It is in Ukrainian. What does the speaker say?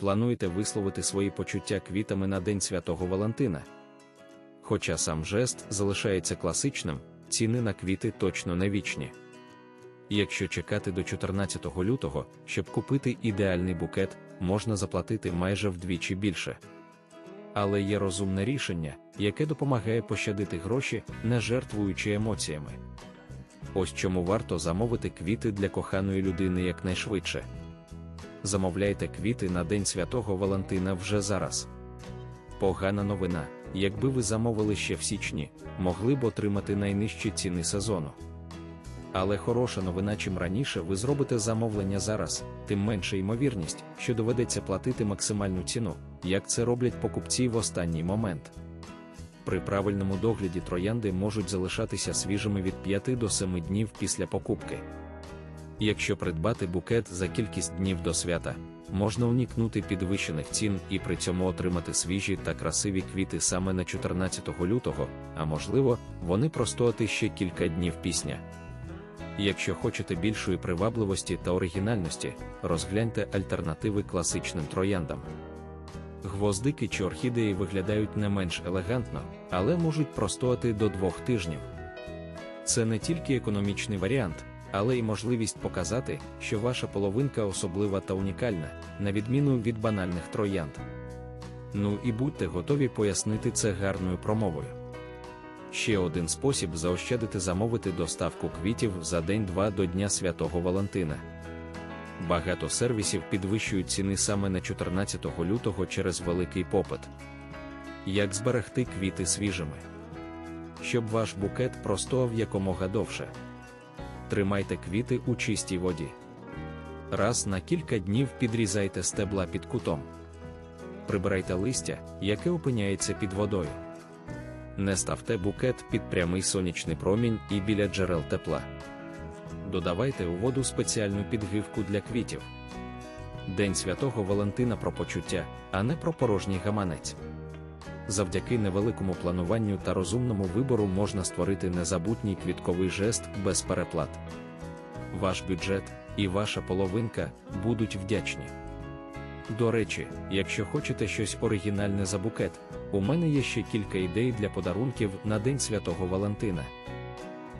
плануєте висловити свої почуття квітами на День Святого Валентина. Хоча сам жест залишається класичним, ціни на квіти точно не вічні. Якщо чекати до 14 лютого, щоб купити ідеальний букет, можна заплатити майже вдвічі більше. Але є розумне рішення, яке допомагає пощадити гроші, не жертвуючи емоціями. Ось чому варто замовити квіти для коханої людини якнайшвидше. Замовляйте квіти на День Святого Валентина вже зараз. Погана новина, якби ви замовили ще в січні, могли б отримати найнижчі ціни сезону. Але хороша новина, чим раніше ви зробите замовлення зараз, тим менша ймовірність, що доведеться платити максимальну ціну, як це роблять покупці в останній момент. При правильному догляді троянди можуть залишатися свіжими від 5 до 7 днів після покупки. Якщо придбати букет за кількість днів до свята, можна уникнути підвищених цін і при цьому отримати свіжі та красиві квіти саме на 14 лютого, а можливо, вони простояти ще кілька днів пісня. Якщо хочете більшої привабливості та оригінальності, розгляньте альтернативи класичним трояндам. Гвоздики чи орхідеї виглядають не менш елегантно, але можуть простояти до двох тижнів. Це не тільки економічний варіант, але й можливість показати, що ваша половинка особлива та унікальна, на відміну від банальних троянд. Ну і будьте готові пояснити це гарною промовою. Ще один спосіб заощадити замовити доставку квітів за день-два до Дня Святого Валентина. Багато сервісів підвищують ціни саме на 14 лютого через великий попит. Як зберегти квіти свіжими? Щоб ваш букет простояв якомога довше. Тримайте квіти у чистій воді. Раз на кілька днів підрізайте стебла під кутом. Прибирайте листя, яке опиняється під водою. Не ставте букет під прямий сонячний промінь і біля джерел тепла. Додавайте у воду спеціальну підгивку для квітів. День святого Валентина про почуття, а не про порожній гаманець. Завдяки невеликому плануванню та розумному вибору можна створити незабутній квітковий жест без переплат. Ваш бюджет і ваша половинка будуть вдячні. До речі, якщо хочете щось оригінальне за букет, у мене є ще кілька ідей для подарунків на День Святого Валентина.